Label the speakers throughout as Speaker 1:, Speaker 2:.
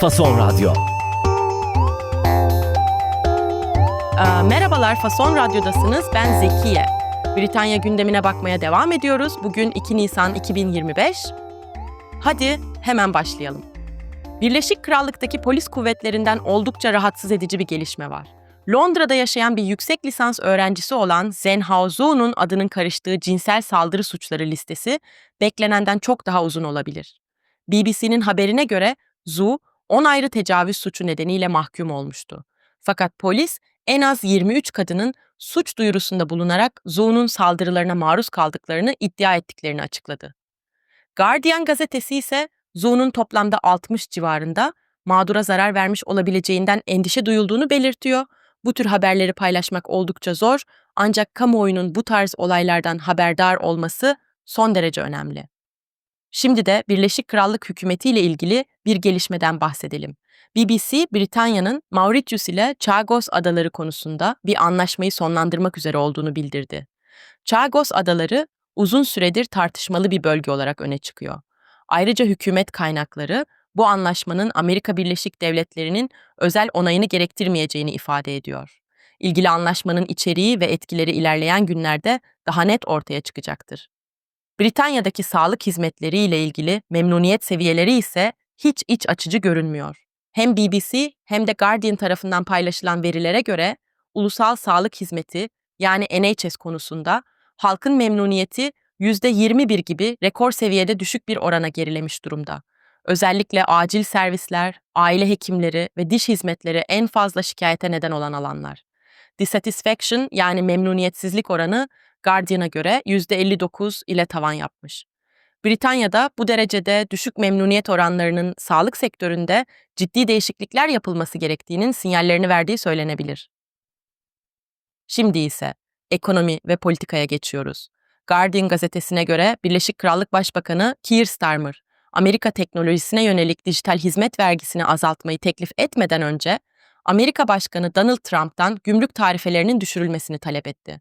Speaker 1: Fason Radyo.
Speaker 2: Aa, merhabalar, Fason Radyo'dasınız. Ben Zekiye. Britanya gündemine bakmaya devam ediyoruz. Bugün 2 Nisan 2025. Hadi hemen başlayalım. Birleşik Krallık'taki polis kuvvetlerinden oldukça rahatsız edici bir gelişme var. Londra'da yaşayan bir yüksek lisans öğrencisi olan Zenhao Zhu'nun adının karıştığı cinsel saldırı suçları listesi beklenenden çok daha uzun olabilir. BBC'nin haberine göre Zhu 10 ayrı tecavüz suçu nedeniyle mahkum olmuştu. Fakat polis en az 23 kadının suç duyurusunda bulunarak Zhu'nun saldırılarına maruz kaldıklarını iddia ettiklerini açıkladı. Guardian gazetesi ise Zhu'nun toplamda 60 civarında mağdura zarar vermiş olabileceğinden endişe duyulduğunu belirtiyor. Bu tür haberleri paylaşmak oldukça zor ancak kamuoyunun bu tarz olaylardan haberdar olması son derece önemli. Şimdi de Birleşik Krallık hükümeti ile ilgili bir gelişmeden bahsedelim. BBC, Britanya'nın Mauritius ile Chagos Adaları konusunda bir anlaşmayı sonlandırmak üzere olduğunu bildirdi. Chagos Adaları uzun süredir tartışmalı bir bölge olarak öne çıkıyor. Ayrıca hükümet kaynakları bu anlaşmanın Amerika Birleşik Devletleri'nin özel onayını gerektirmeyeceğini ifade ediyor. İlgili anlaşmanın içeriği ve etkileri ilerleyen günlerde daha net ortaya çıkacaktır. Britanya'daki sağlık hizmetleri ile ilgili memnuniyet seviyeleri ise hiç iç açıcı görünmüyor. Hem BBC hem de Guardian tarafından paylaşılan verilere göre ulusal sağlık hizmeti yani NHS konusunda halkın memnuniyeti %21 gibi rekor seviyede düşük bir orana gerilemiş durumda. Özellikle acil servisler, aile hekimleri ve diş hizmetleri en fazla şikayete neden olan alanlar. Dissatisfaction yani memnuniyetsizlik oranı Guardian'a göre %59 ile tavan yapmış. Britanya'da bu derecede düşük memnuniyet oranlarının sağlık sektöründe ciddi değişiklikler yapılması gerektiğinin sinyallerini verdiği söylenebilir. Şimdi ise ekonomi ve politikaya geçiyoruz. Guardian gazetesine göre Birleşik Krallık Başbakanı Keir Starmer, Amerika teknolojisine yönelik dijital hizmet vergisini azaltmayı teklif etmeden önce Amerika Başkanı Donald Trump'tan gümrük tarifelerinin düşürülmesini talep etti.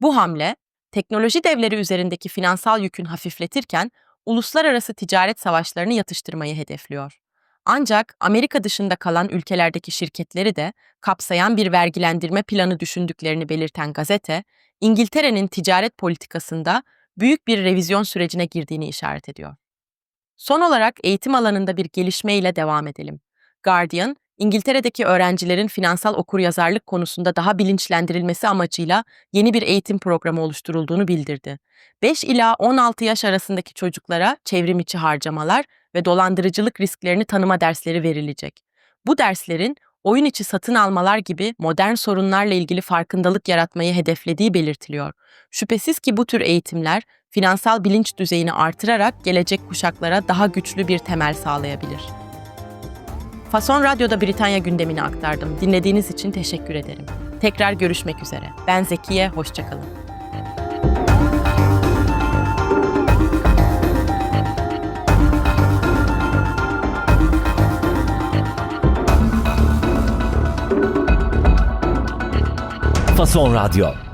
Speaker 2: Bu hamle, teknoloji devleri üzerindeki finansal yükün hafifletirken uluslararası ticaret savaşlarını yatıştırmayı hedefliyor. Ancak Amerika dışında kalan ülkelerdeki şirketleri de kapsayan bir vergilendirme planı düşündüklerini belirten gazete, İngiltere'nin ticaret politikasında büyük bir revizyon sürecine girdiğini işaret ediyor. Son olarak eğitim alanında bir gelişme ile devam edelim. Guardian, İngiltere'deki öğrencilerin finansal okuryazarlık konusunda daha bilinçlendirilmesi amacıyla yeni bir eğitim programı oluşturulduğunu bildirdi. 5 ila 16 yaş arasındaki çocuklara çevrim içi harcamalar ve dolandırıcılık risklerini tanıma dersleri verilecek. Bu derslerin oyun içi satın almalar gibi modern sorunlarla ilgili farkındalık yaratmayı hedeflediği belirtiliyor. Şüphesiz ki bu tür eğitimler finansal bilinç düzeyini artırarak gelecek kuşaklara daha güçlü bir temel sağlayabilir. Fason Radyo'da Britanya gündemini aktardım. Dinlediğiniz için teşekkür ederim. Tekrar görüşmek üzere. Ben Zekiye, hoşçakalın.
Speaker 1: Fason Radyo.